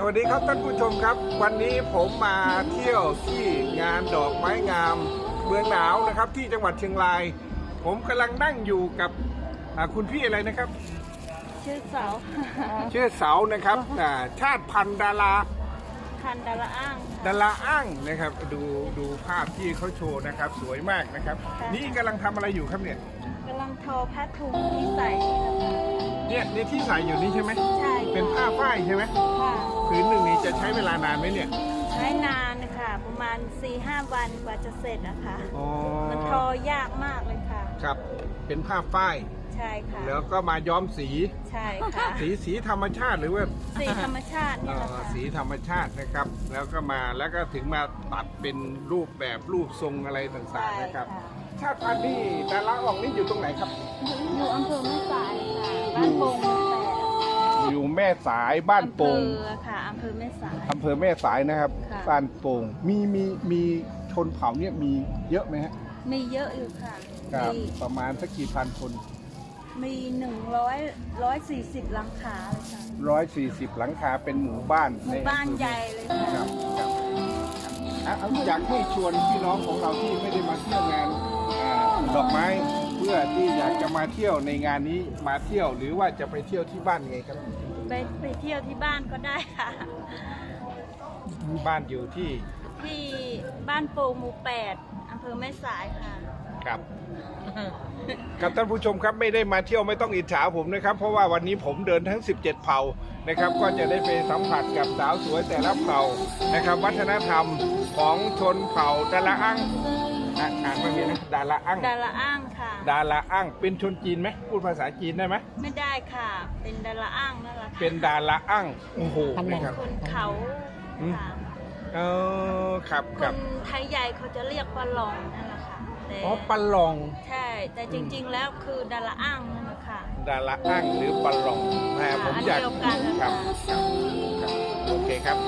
สวัสดีครับท่านผู้ชมครับ วันนี้ผมมาเที่ยวที่งานดอกไม้งามเมืองหนาวนะครับ ที่จังหวัดเชียงราย ผมกำลังนั่งอยู่กับอ่าคุณพี่อะไรนะครับ ชื่อเสา ชื่อเสานะครับอ่าชาติพันธุ์ดารา คันดาราอ้างดาราอ้างนะครับ ดูดูภาพที่เขาโชว์นะครับ สวยมากนะครับนี่กำลังทำอะไรอยู่ครับเนี่ยกำลังทอผ้าถุงที่ใส่นี่นะคะ เนี่ยเนี่ยที่ใส่อยู่นี่ใช่ไหมใช่เป็นผ้าฝ้ายใช่ไหมค่ะผืนหนึ่งนี่จะใช้เวลานานไหมเนี่ยใช้นานนะคะประมาณ4-5วันกว่าจะเสร็จนะคะอ๋อมันทอยากมากเลยค่ะ ครับ เป็นผ้าฝ้าย ใช่ค่ะ แล้วก็มาย้อมสี ใช่ค่ะ สีสีธรรมชาติหรือว่าสีธรรมชาตินี่เอ่แหละอค่ะ สีธรรมชาตินะครับ แล้วก็มาแล้วก็ถึงมาตัดเป็นรูปแบบรูปทรงอะไรต่างใช่ๆนะครับค่ะชาติพันธุ์นี่ดาราออกนี่อยู่ตรงไหนครับ อยู่อำเภอแม่สาย สายบ้านโป่งอำเภอค่ะอำเภอแม่สาย อำเภอแม่สายนะครับค่ะ บ้านโป่งมีมีมีชนเผ่าเนี่ยมีเยอะไหมฮะมีเยอะอยู่ค่ะครับมีประมาณสักกี่พันคน มีหนึ่งร้อยร้อยสี่สิบหลังคาเลยค่ะร้อยสี่สิบหลังคาเป็นหมู่บ้านหมู่บ้านอำเภอใหญ่เลยคค่ะรับครับอะเอาอยากให้ชวนพี่น้องของเราที่ไม่ได้มาเที่ยวงานอ่าดอกไม้เพื่อที่อยากจะมาเที่ยวในงานนี้มาเที่ยวหรือว่าจะไปเที่ยวที่บ้านไงครับ ไปไปเที่ยวที่บ้านก็ได้ค่ะ บ้านอยู่ที่ที่บ้านโป่งหมู่แปดอำเภอแม่สายค่ะ ครับ ครับท่านผู้ชมครับไม่ได้มาเที่ยวไม่ต้องอิจฉาผมนะครับ เพราะว่าวันนี้ผมเดินทั้ง 17 เผ่านะครับ ก็จะได้ไปสัมผัสกับสาวสวยแต่ละเผ่านะครับ วัฒนธรรมของชนเผ่าดาราอัง อะอ่านว่าไงนะดาราอังดาราอ้างค่ะ ดาราอังเป็นชนจีนไหมพูดภาษาจีนได้ไหมไม่ได้ค่ะ เป็นดาราอ้างนั่นแหละค่ะเป็นดาราอังโอ้โหนะครับ คนเขาอืม ค่ะ เออครับคครับนไทยใหญ่เขาจะเรียกว่าลองนั่นแหละค่ะแต่อ๋อปัลลอง ใช่ แต่จริงๆ แล้วคือดาราอ้างนั่นแหละค่ะ ดาราอังหรือปัลลองนะค่ะผมอันอยากเดียวกันนะครัคะบครับครับโอเคครับ